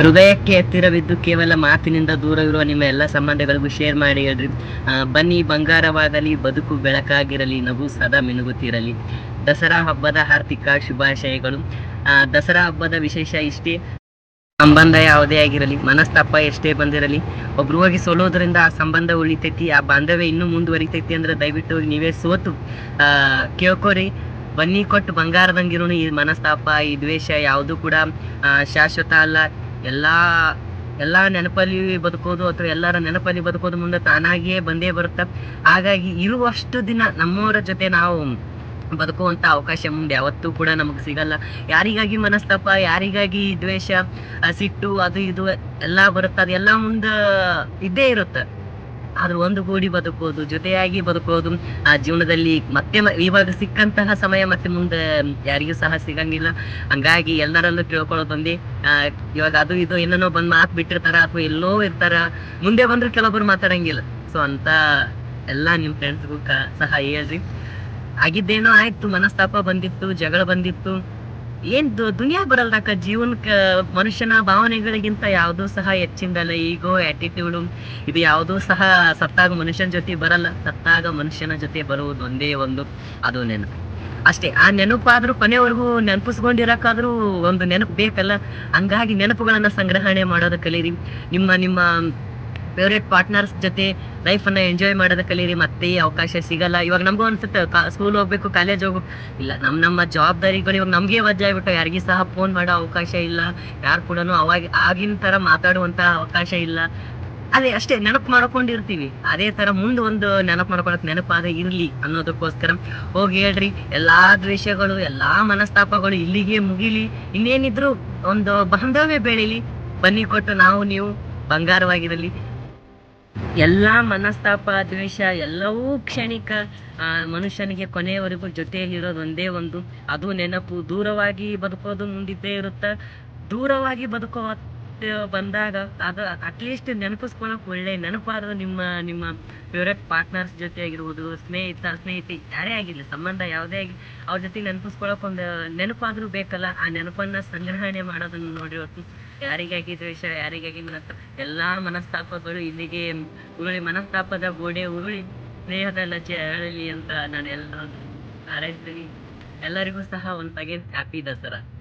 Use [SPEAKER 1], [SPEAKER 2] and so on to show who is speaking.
[SPEAKER 1] ಹೃದಯಕ್ಕೆ ಹತ್ತಿರವಿದ್ದು ಕೇವಲ ಮಾತಿನಿಂದ ದೂರವಿರುವ ನಿಮ್ಮ ಎಲ್ಲ ಸಂಬಂಧಗಳಿಗೂ ಶೇರ್ ಮಾಡಿ ಹೇಳ್ರಿ. ಬನ್ನಿ, ಬಂಗಾರವಾಗಲಿ, ಬದುಕು ಬೆಳಕಾಗಿರಲಿ, ನಗು ಸದಾ ಮಿನುಗುತ್ತಿರಲಿ. ದಸರಾ ಹಬ್ಬದ ಹಾರ್ದಿಕ ಶುಭಾಶಯಗಳು. ದಸರಾ ಹಬ್ಬದ ವಿಶೇಷ ಇಷ್ಟೇ. ಸಂಬಂಧ ಯಾವುದೇ ಆಗಿರಲಿ, ಮನಸ್ತಾಪ ಎಷ್ಟೇ ಬಂದಿರಲಿ, ಒಬ್ರು ಹೋಗಿ ಸೋಲೋದ್ರಿಂದ ಆ ಸಂಬಂಧ ಉಳಿತೈತಿ, ಆ ಬಾಂಧವ್ಯ ಇನ್ನೂ ಮುಂದುವರಿತೈತಿ ಅಂದ್ರೆ ದಯವಿಟ್ಟು ನೀವೇ ಸೋತು. ಕೇಳ್ಕೋರಿ. ಬನ್ನಿ, ಕೊಟ್ಟು ಬಂಗಾರದಂಗಿರೋನು ಈ ಮನಸ್ತಾಪ, ಈ ದ್ವೇಷ ಯಾವುದು ಕೂಡ ಶಾಶ್ವತ ಅಲ್ಲ. ಎಲ್ಲಾ, ಎಲ್ಲ ನೆನಪಲ್ಲಿ ಬದುಕೋದು ಅಥವಾ ಎಲ್ಲರ ನೆನಪಲ್ಲಿ ಬದುಕೋದು ಮುಂದೆ ತಾನಾಗಿಯೇ ಬಂದೇ ಬರುತ್ತೆ. ಹಾಗಾಗಿ ಇರುವಷ್ಟು ದಿನ ನಮ್ಮವರ ಜೊತೆ ನಾವು ಬದುಕುವಂಥ ಅವಕಾಶ ಮುಂದೆ ಯಾವತ್ತೂ ಕೂಡ ನಮಗೆ ಸಿಗಲ್ಲ. ಯಾರಿಗಾಗಿ ಮನಸ್ತಾಪ, ಯಾರಿಗಾಗಿ ದ್ವೇಷ ಸಿಟ್ಟು, ಅದು ಇದು ಎಲ್ಲ ಬರುತ್ತೆ. ಅದೆಲ್ಲ ಮುಂದೆ ಇದ್ದೇ ಇರುತ್ತೆ. ಆದ್ರೆ ಒಂದು ಕೂಡಿ ಬದುಕೋದು ಜೊತೆಯಾಗಿ ಬದುಕೋದು ಆ ಜೀವನದಲ್ಲಿ ಮತ್ತೆ ಇವಾಗ ಸಿಕ್ಕಂತಹ ಸಮಯ ಮತ್ತೆ ಮುಂದೆ ಯಾರಿಗೂ ಸಹ ಸಿಗಂಗಿಲ್ಲ. ಹಂಗಾಗಿ ಎಲ್ಲರಲ್ಲೂ ತಿಳ್ಕೊಳ್ಳೋದು ಒಂದೇ ಆ, ಇವಾಗ ಅದು ಇದು ಏನೇನೋ ಬಂದ್ ಮಾತು ಬಿಟ್ಟಿರ್ತಾರ ಅಥವಾ ಎಲ್ಲೋ ಇರ್ತಾರ ಮುಂದೆ ಬಂದ್ರೆ ಕೆಲವೊಬ್ರು ಮಾತಾಡಂಗಿಲ್ಲ. ಸೊ ಅಂತ ಎಲ್ಲ ನಿಮ್ ಫ್ರೆಂಡ್ಸ್ಗೂ ಸಹ ಹೇಳ್ರಿ. ಆಗಿದ್ದೇನೋ ಆಯ್ತು ಮನಸ್ತಾಪ ಬಂದಿತ್ತು ಜಗಳ ಬಂದಿತ್ತು. ಏನ್ ದು- ಬರಲ್ಲ ಅಕ್ಕ ಜೀವನಕ್ಕ ಮನುಷ್ಯನ ಭಾವನೆಗಳಿಗಿಂತ ಯಾವುದೂ ಸಹ ಹೆಚ್ಚಿಂದಲ್ಲ, ಈಗೋ ಆಟಿಟ್ಯೂಡು ಇದು ಯಾವುದೂ ಸಹ ಸತ್ತಾಗ ಮನುಷ್ಯನ ಜೊತೆ ಬರಲ್ಲ, ಸತ್ತಾಗ ಮನುಷ್ಯನ ಜೊತೆ ಬರುವುದು ಒಂದೇ ಒಂದು, ಅದು ನೆನಪು. ಅಷ್ಟೇ, ಆ ನೆನಪಾದ್ರೂ ಕೊನೆವರೆಗೂ ನೆನಪಿಸ್ಕೊಂಡಿರಕ್ಕಾದ್ರೂ ಒಂದು ನೆನಪು ಬೇಕಲ್ಲ? ಹಂಗಾಗಿ ನೆನಪುಗಳನ್ನ ಸಂಗ್ರಹಣೆ ಮಾಡೋದ ಕಲೀರಿ ನಿಮ್ಮ ನಿಮ್ಮ ಫೇವ್ರೇಟ್ ಪಾರ್ಟ್ನರ್ಸ್ ಜೊತೆ ಲೈಫ್ ಅನ್ನ ಎಂಜಾಯ್ ಮಾಡೋದ ಕಲೀರಿ, ಮತ್ತೆ ಅವಕಾಶ ಸಿಗಲ್ಲ. ಇವಾಗ ನಮಗೂ ಅನ್ಸುತ್ತೆ ಸ್ಕೂಲ್ ಹೋಗ್ಬೇಕು ಕಾಲೇಜ್ ಹೋಗ್ಬೇಕು. ಇಲ್ಲ ನಮ್ಮ ನಮ್ಮ ಜವಾಬ್ದಾರಿಗಳು ಇವಾಗ ನಮಗೆ ವಜ್ಜೆ ಆಗ್ಬಿಟ್ಟು ಯಾರಿಗೂ ಸಹ ಫೋನ್ ಮಾಡೋ ಅವಕಾಶ ಇಲ್ಲ. ಯಾರು ಕೂಡ ಅವಾಗ, ಆಗಿನ ತರ ಮಾತಾಡುವಂತ ಅವಕಾಶ ಇಲ್ಲ. ಅದೇ ಅಷ್ಟೇ, ನೆನಪು ಮಾಡ್ಕೊಂಡಿರ್ತೀವಿ. ಅದೇ ತರ ಮುಂದೆ ಒಂದು ನೆನಪು ಮಾಡ್ಕೊಳಕ್ ನೆನಪಾದ ಇರ್ಲಿ ಅನ್ನೋದಕ್ಕೋಸ್ಕರ. ಹೋಗಿ ಹೇಳ್ರಿ, ಎಲ್ಲಾ ದ್ವೇಷಗಳು, ಎಲ್ಲಾ ಮನಸ್ತಾಪಗಳು ಇಲ್ಲಿಗೆ ಮುಗಿಲಿ. ಇನ್ನೇನಿದ್ರು ಒಂದು ಬಾಂಧವ್ಯ ಬೆಳೀಲಿ. ಬನ್ನಿ ಕೊಟ್ಟು ನಾವು ನೀವು ಬಂಗಾರವಾಗಿರಲಿ. ಎಲ್ಲಾ ಮನಸ್ತಾಪ, ದ್ವೇಷ, ಎಲ್ಲವೂ ಕ್ಷಣಿಕ ಮನುಷ್ಯನಿಗೆ ಕೊನೆಯವರೆಗೂ ಜೊತೆಯಲ್ಲಿರೋದು ಒಂದೇ ಒಂದು. ಅದು ನೆನಪು. ದೂರವಾಗಿ ಬದುಕೋದು ಮುಂದಿದ್ದೇ ಇರುತ್ತೆ? ದೂರವಾಗಿ ಬದುಕೋ ಬಂದಾಗ ಅದು ಅಟ್ಲೀಸ್ಟ್ ನೆನಪಿಸ್ಕೊಳಕ್ ಒಳ್ಳೆ ನೆನಪಾದ್ರು ನಿಮ್ಮ ನಿಮ್ಮ ಫೇವ್ರೆಟ್ ಪಾರ್ಟ್ನರ್ಸ್ ಜೊತೆ ಆಗಿರ್ಬೋದು, ಸ್ನೇಹಿತ, ಸ್ನೇಹಿತೆ ಯಾರೇ ಆಗಿರಲಿ, ಸಂಬಂಧ ಯಾವುದೇ ಆಗಿ, ಅವ್ರ ಜೊತೆ ನೆನಪಿಸ್ಕೊಳಕ್ ಒಂದು ನೆನಪಾದರೂ ಬೇಕಲ್ಲ, ಆ ನೆನಪನ್ನ ಸಂಗ್ರಹಣೆ ಮಾಡೋದನ್ನ ನೋಡಿರೋದು ಯಾರಿಗಾಗಿ ದ್ವೇಷ ಯಾರಿಗಾಗಿ ಮನಸ್ತಾಪ ಎಲ್ಲಾ ಮನಸ್ತಾಪಗಳು ಇಲ್ಲಿಗೆ ಉರುಳಿ, ಮನಸ್ತಾಪದ ಗೋಡೆ ಉರುಳಿ, ಸ್ನೇಹದ ಅರಳಲಿ ಅಂತ ನಾನು ಎಲ್ಲರೂ ಹಾರೈಸ್ತೀನಿ ಎಲ್ಲರಿಗೂ ಸಹ ಒಂದು ಬಗೆ ಹ್ಯಾಪಿ ದಸರಾ.